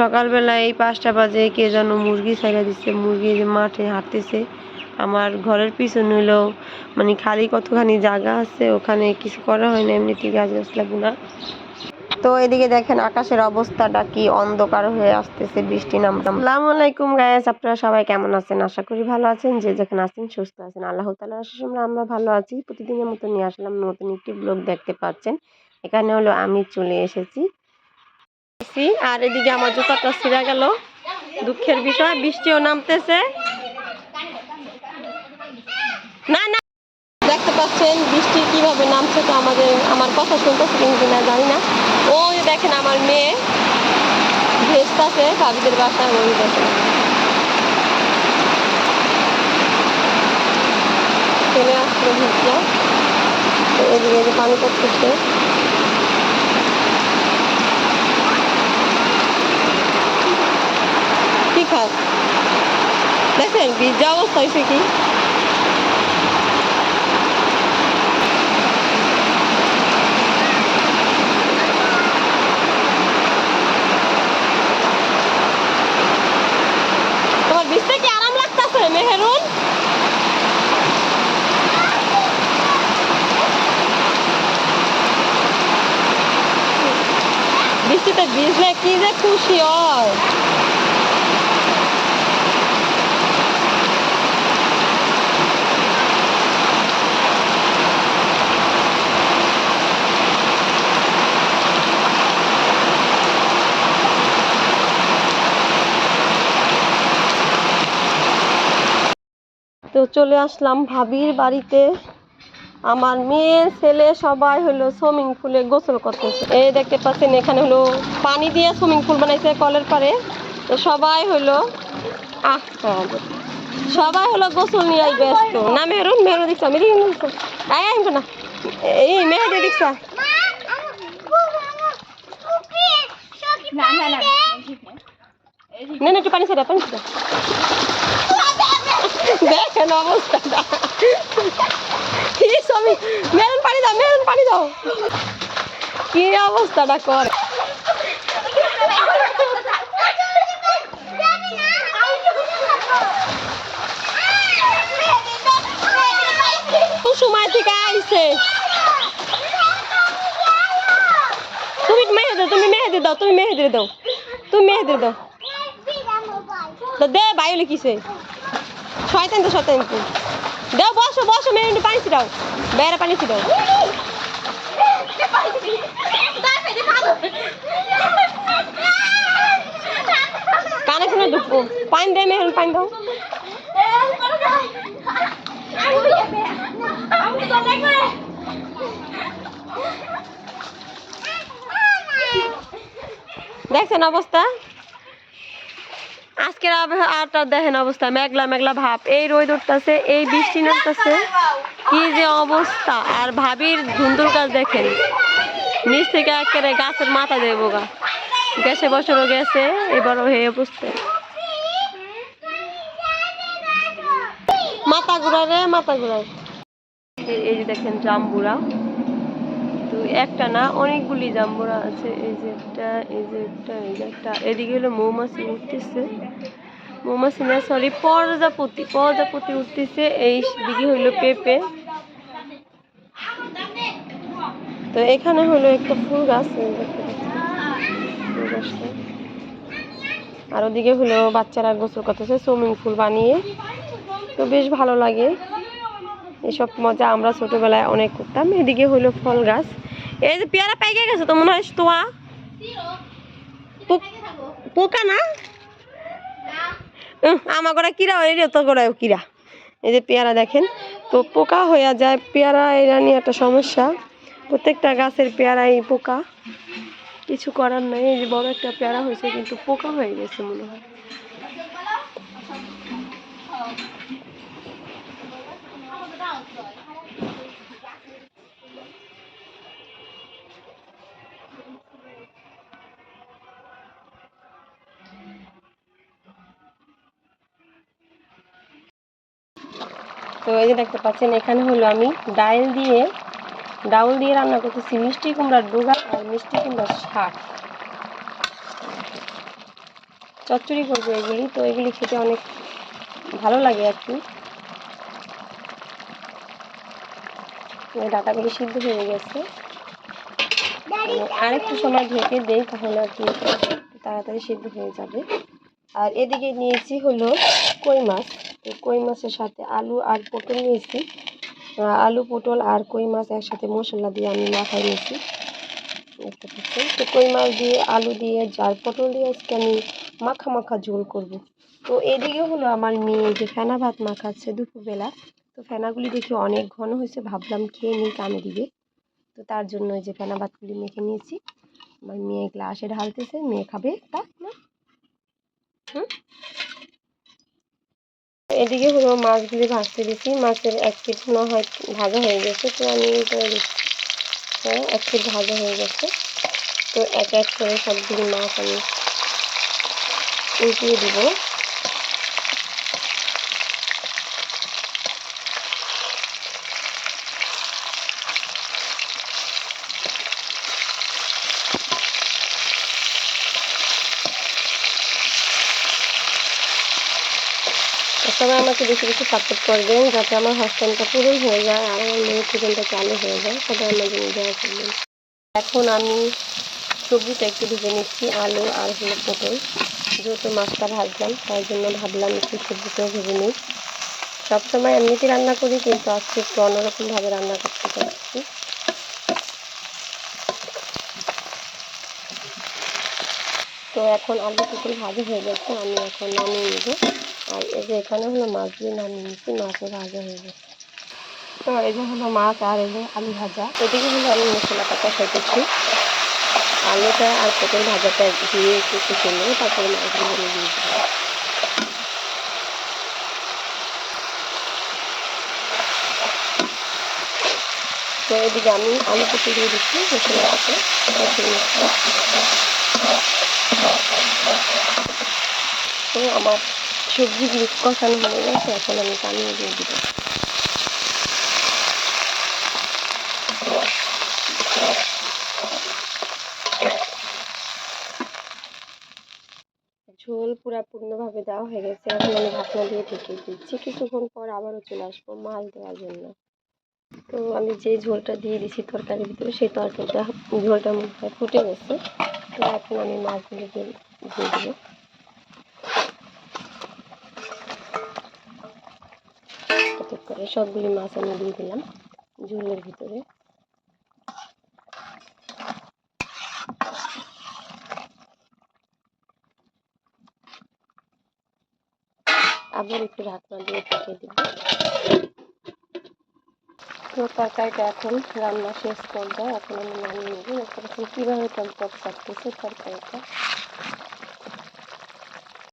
সকালবেলা এই পাঁচটা বাজে কে যেন মুরগি ছাইড়া দিচ্ছে মুরগি মাঠে হাঁটতেছে। আমার ঘরের পিছনে হলো মানে খালি কতখানি জায়গা আছে, ওখানে কিছু করা হয় না এমনিতে গাছ গাছ লাগবে না। তো এদিকে দেখেন আকাশের অবস্থাটা কি অন্ধকার হয়ে আসতেছে, বৃষ্টি নামতাম। আসসালামু আলাইকুম গায়েস আপনারা সবাই কেমন আছেন? আশা করি ভালো আছেন, যে যেখানে আছেন সুস্থ আছেন। আল্লাহ আশীষ আমরা আমরা ভালো আছি। প্রতিদিনের মতো নিয়ে আসলাম নতুন একটি ব্লগ দেখতে পাচ্ছেন। এখানে হলো আমি চলে এসেছি। এসেছি। আর এদিকে আমার জুতাটা ছিঁড়া গেল। দুঃখের বিষয়, বৃষ্টিও নামতেছে। না না। দেখতে পাচ্ছেন, বৃষ্টি কীভাবে নামছে তো আমাদের, আমার কথা শুনতেছে কিন্তু না জানি না। ওই দেখেন আমার মেয়ে ভেসতাছে ভাবিদের বাসায় ওই দেখেন চলে আসলো তো এদিকে পানি পড়তেছে কি খাস দেখেন ভিজা অবস্থা হয়েছে কি তোমার ভিজতে কি আরাম লাগতেছে, মেহেরুন? বৃষ্টিতে ভিজলে কি যে খুশি হয় তো চলে আসলাম ভাবির বাড়িতে আমার মেয়ে ছেলে সবাই হলো সুইমিং পুলে গোসল করতেছে এই দেখতে পাচ্ছেন এখানে হলো পানি দিয়ে সুইমিং পুল বানাইছে কলের পারে তো সবাই হলো আহ সবাই হলো গোসল নিয়ে ব্যস্ত না মেহরুন মেহরুন দেখছ আমি আয় আইম না এই মেহেদি দেখছ না না একটু পানি ছেড়ে পানি ছেড়ে দেখেন অবস্থাটা কি ছবি মেরুন পানি দাও মেরুন পানি দাও কি অবস্থাটা কর কোন সময় থেকে আইছে তুমি মেহেদি দাও তুমি মেহেদি দাও তুমি মেহেদি দাও তুমি মেহেদি দাও তো দে বাইরে কিসে শয়তান তো দাও, বসো বসো একটু পানি ছিটাও। বেড়া পানি ছিটাও। কানে ঢুকবো পানি দে, মেয়ে পানি দাও। দেখছেন অবস্থা? আজকের আবহাওয়াটা দেখেন অবস্থা, মেঘলা মেঘলা ভাব। এই রোদ উঠতেছে, এই বৃষ্টি নামতেছে। কি যে অবস্থা। আর ভাবির ধুন্দুর গাছ দেখেন। নিচ থেকে একেবারে গাছের মাথা দেবো গা গ্যাসে বছরও গেছে, এবারও হয়ে অবস্থা। মাথা ঘুরা রে, মাথা ঘুরায়। এই- যে দেখেন জাম্বুরা। একটা না, অনেকগুলি জাম্বুরা আছে। এই যে একটা, এই যে একটা, এই যে একটা। এদিকে হলো মৌমাছি উঠতেছে। মৌমাছি না সরি প্রজাপতি প্রজাপতি উঠতেছে। এই দিকে হইল পেঁপে। তো এখানে হলো একটা ফুল গাছ ফুল গাছটা। আর ওদিকে হলো বাচ্চারা গোসল করতেছে, সুইমিং পুল বানিয়ে। তো বেশ ভালো লাগে। এসব মজা আমরা ছোটবেলায় অনেক করতাম। এদিকে হইল ফল গাছ। এই যে পেয়ারা পাইকে গেছে তো মনে হয় তোয়া। পোক- না? আমার গোড়া কিরা হয় তোর গোড়ায় কিরা। এই যে পেয়ারা দেখেন, তো পোকা হয়ে যায়। পেয়ারা এরা নিয়ে একটা সমস্যা। প্রত্যেকটা গাছের পেয়ারাই পোকা। কিছু করার নাই, এই যে বড় একটা পেয়ারা হয়েছে, কিন্তু পোকা হয়ে গেছে মনে হয়। তো এই যে দেখতে পাচ্ছেন, এখানে হলো আমি ডাল দিয়ে, ডাউল দিয়ে রান্না করতেছি মিষ্টি কুমড়ার ডুগা আর মিষ্টি কুমড়ার শাক। চচ্চড়ি করব এগুলি, তো এগুলি খেতে অনেক ভালো লাগে আর কি ডাটাগুলি সিদ্ধ হয়ে গেছে। দাদি আর একটু সময় ঢেকে দেই, তাহলে আর কি তাড়াতাড়ি সিদ্ধ হয়ে যাবে। আর এদিকে নিয়েছি হলো কই মাছ। তো কই মাছের সাথে আলু আর পটল নিয়েছি। আলু, পটল আর কই মাছ একসাথে মশলা দিয়ে আমি মাখাই নিয়েছি। তো কই মাছ দিয়ে, আলু দিয়ে আর পটল দিয়ে আজকে আমি মাখা মাখা ঝোল করব। তো এদিকে হলো আমার মেয়ে যে ফেনা ভাত মাখাচ্ছে দুপুরবেলা। তো ফেনাগুলি দেখি অনেক ঘন হয়েছে, ভাবলাম খেয়ে নিই কামে দিবে তো তার জন্য এই যে ফেনা ভাতগুলি মেখে নিয়েছি। আমার মেয়ে গ্লাসে ঢালতেছে, মেয়ে খাবে, তা না? হুম? এদিকে হলো মাছগুলি ভাজতে দিচ্ছি মাছের এক পিস না হয় ভাজা হয়ে গেছে, তো আমি হ্যাঁ এক পিস ভাজা হয়ে গেছে। তো এক এক করে সবগুলি মাছ আমি উল্টিয়ে দিব। সবাই আমাকে বেশি বেশি সাপোর্ট করবেন যাতে আমার হস্টেলটা পুরোই হয়ে যায় আর আমার মেয়ে জীবনটা চালু হয়ে যায়। সবাই আমার জন্য দেওয়া করবেন। এখন আমি সবজিটা একটু ভেজে নিচ্ছি, আলু আর হলো পটল। যেহেতু মাছটা ভাজলাম, তাই জন্য ভাবলাম একটু সবজিটাও ভেজে নিই। সবসময় এমনিতে রান্না করি, কিন্তু আজকে একটু অন্যরকমভাবে রান্না করতে চাচ্ছি। তো এখন আলু পটল ভাজা হয়ে গেছে, আমি এখন নামিয়ে নেব। আর এই যে এখানে হলো মাছগুলি নামিয়ে নিচ্ছি, মাছও ভাজা হয়ে গেছে। তো এই যে হলো মাছ আর এই যে আলু ভাজা, এদিকে হলো আমি মশলাটা কষাইতেছি আলুটা আর পটল ভাজাটা দিয়ে একটু কষে নেব তারপরে মাছগুলো আমি দিয়ে দেবো তো এদিকে আমি আলু পটল দিয়ে দিচ্ছি মশলাটাকে তো আমার সবজিগুলি কষানো হয়ে গেছে, এখন আমি পানি দিয়ে দিব। ঝোল পুরা পূর্ণভাবে দেওয়া হয়ে গেছে, এখন আমি ঢাকনা দিয়ে ঢেকে দিচ্ছি। কিছুক্ষণ পর আবারও চলে আসব মাছ দেওয়ার জন্য। তো আমি যে ঝোলটা দিয়ে দিছি তরকারির ভিতরে, সেই তরকারিটা ঝোলটার মধ্যে ফুটে গেছে। তো এখন আমি মাছগুলো দিয়ে দিয়ে দেবো এক করে সবগুলি মাছ আমি দিয়ে দিলাম, ঝোলের ভিতরে। আবার একটু ঢাকনা দিয়ে ঢেকে দিব। তরকারিটা এখন রান্না শেষ পর্যায়ে এখন আমি নামিয়ে নেব। কীভাবে টক টক করতেছে তরকারিটা।